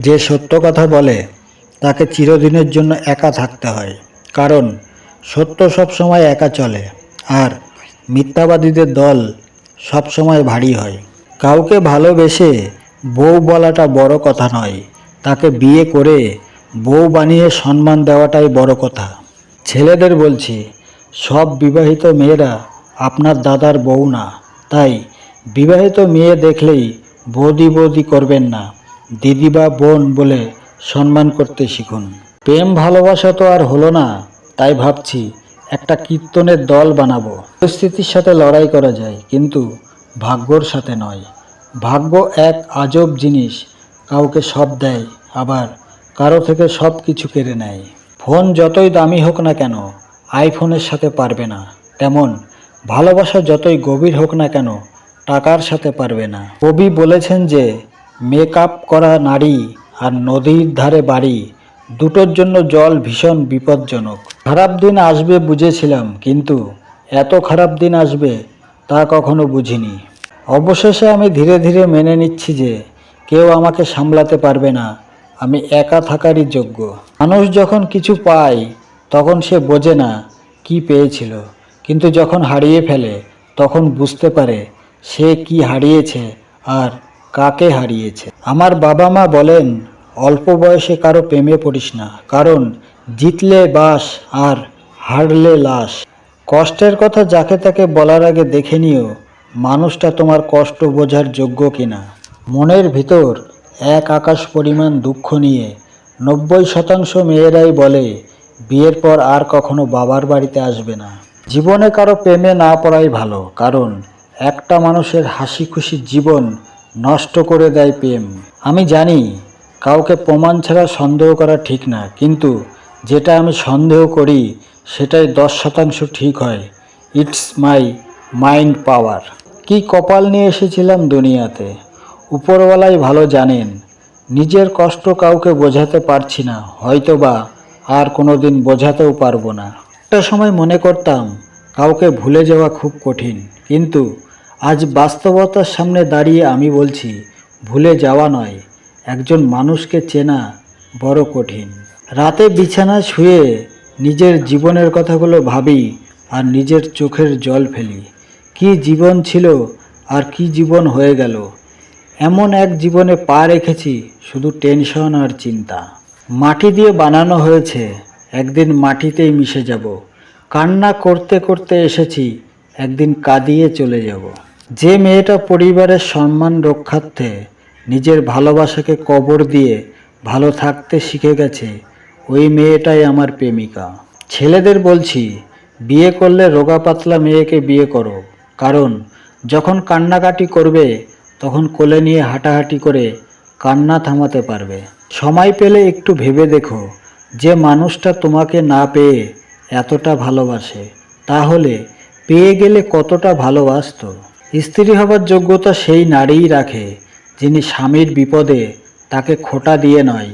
যে সত্য কথা বলে, তাকে চিরদিনের জন্য একা থাকতে হয়। কারণ, সত্য সবসময় একা চলে, আর মিথ্যাবাদীদের দল সবসময় ভারী হয়। কাউকে ভালোবেসে বউ বলাটা বড় কথা নয়, তাকে বিয়ে করে বউ বানিয়ে সম্মান দেওয়াটাই বড় কথা। ছেলেদের বলছি, সব বিবাহিত মেয়েরা আপনার দাদার বউ না, তাই বিবাহিত মেয়ে দেখলেই বৌদি বৌদি করবেন না। দিদি বা বোন বলে সম্মান করতে শিখুন। প্রেম ভালোবাসা তো আর হলো না, তাই ভাবছি একটা কীর্তনের দল বানাবো। পরিস্থিতির সাথে লড়াই করা যায়, কিন্তু ভাগ্যর সাথে নয়। ভাগ্য এক আজব জিনিস, কাউকে সব দেয়, আবার কারও থেকে সব কিছু কেড়ে নেয়। ফোন যতই দামি হোক না কেন, আইফোনের সাথে পারবে না। তেমন ভালোবাসা যতই গভীর হোক না কেন, টাকার সাথে পারবে না। কবি বলেছেন যে মেকআপ করা নারী আর নদীর ধারে বাড়ি, দুটোর জন্য জল ভীষণ বিপজ্জনক। খারাপ দিন আসবে বুঝেছিলাম, কিন্তু এত খারাপ দিন আসবে তা কখনো বুঝিনি। অবশেষে আমি ধীরে ধীরে মেনে নিচ্ছি যে কেউ আমাকে সামলাতে পারবে না, আমি একা থাকারই যোগ্য। মানুষ যখন কিছু পায়, তখন সে বোঝে না কি পেয়েছিল, কিন্তু যখন হারিয়ে ফেলে, তখন বুঝতে পারে সে কি হারিয়েছে আর কাকে হারিয়েছে? আমার বাবা মা বলেন, অল্প বয়সে কারও প্রেমে পড়িস না, কারণ জিতলে বাস আর হারলে লাশ। কষ্টের কথা যাকে তাকে বলার আগে দেখে নিও, মানুষটা তোমার কষ্ট বোঝার যোগ্য কিনা। মনের ভিতর এক আকাশ পরিমাণ দুঃখ নিয়ে নব্বই শতাংশ মেয়েরাই বলে, বিয়ের পর আর কখনো বাবার বাড়িতে আসবে না। জীবনে কারও প্রেমে না পড়াই ভালো, কারণ একটা মানুষের হাসি খুশি জীবন নষ্ট করে দেয় প্রেম। আমি জানি কাউকে প্রমাণ ছাড়া সন্দেহ করা ঠিক না, কিন্তু যেটা আমি সন্দেহ করি সেটাই দশ শতাংশ ঠিক হয়। It's my mind power. কি কপাল নিয়ে এসেছিলাম দুনিয়াতে? উপরওয়ালাই ভালো জানেন, নিজের কষ্ট কাউকে বোঝাতে পারছি না, হয়তোবা আর কোনো দিন বোঝাতেও পারব না। একটা সময় মনে করতাম, কাউকে ভুলে যাওয়া খুব কঠিন, কিন্তু আজ বাস্তবতার সামনে দাঁড়িয়ে আমি বলছি, ভুলে যাওয়া নয়, একজন মানুষকে চেনা বড় কঠিন। রাতে বিছানায় শুয়ে নিজের জীবনের কথাগুলো ভাবি আর নিজের চোখের জল ফেলি। কি জীবন ছিল আর কি জীবন হয়ে গেল। এমন এক জীবনে পা রেখেছি শুধু টেনশন আর চিন্তা। মাটি দিয়ে বানানো হয়েছে, একদিন মাটিতেই মিশে যাব। কান্না করতে করতে এসেছি, একদিন কাঁদিয়ে চলে যাব। যে মেয়েটা পরিবারের সম্মান রক্ষার্থে নিজের ভালোবাসাকে কবর দিয়ে ভালো থাকতে শিখে গেছে, ওই মেয়েটাই আমার প্রেমিকা। ছেলেদের বলছি, বিয়ে করলে রোগা পাতলা মেয়েকে বিয়ে করো। কারণ, যখন কান্নাকাটি করবে, তখন কোলে নিয়ে হাঁটাহাঁটি করে কান্না থামাতে পারবে। সময় পেলে একটু ভেবে দেখো, যে মানুষটা তোমাকে না পেয়ে এতটা ভালোবাসে। তাহলে, পেয়ে গেলে কতটা ভালোবাসতো? স্ত্রী হবার যোগ্যতা সেই নারীই রাখে, যিনি স্বামীর বিপদে তাকে খোটা দিয়ে নয়,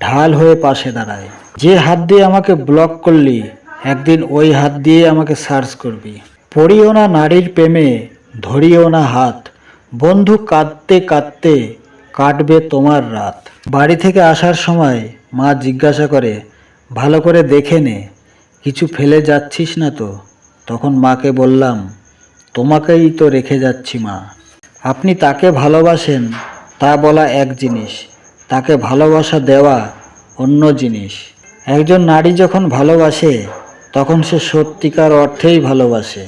ঢাল হয়ে পাশে দাঁড়ায়। যে হাত দিয়ে আমাকে ব্লক করলি, একদিন ওই হাত দিয়ে আমাকে সার্চ করবি। পড়িও না নারীর প্রেমে, ধরিও না হাত। বন্ধু কাঁদতে কাঁদতে কাটবে তোমার রাত। বাড়ি থেকে আসার সময় মা জিজ্ঞাসা করে, ভালো করে দেখে নে, কিছু ফেলে যাচ্ছিস না তো? তখন মাকে বললাম তোমাকেই তো রেখে যাচ্ছি মা। আপনি তাকে ভালোবাসেন, তা বলা এক জিনিস। তাকে ভালোবাসা দেওয়া অন্য জিনিস। একজন নারী যখন ভালোবাসে, তখন সে সত্যিকার অর্থেই ভালোবাসে।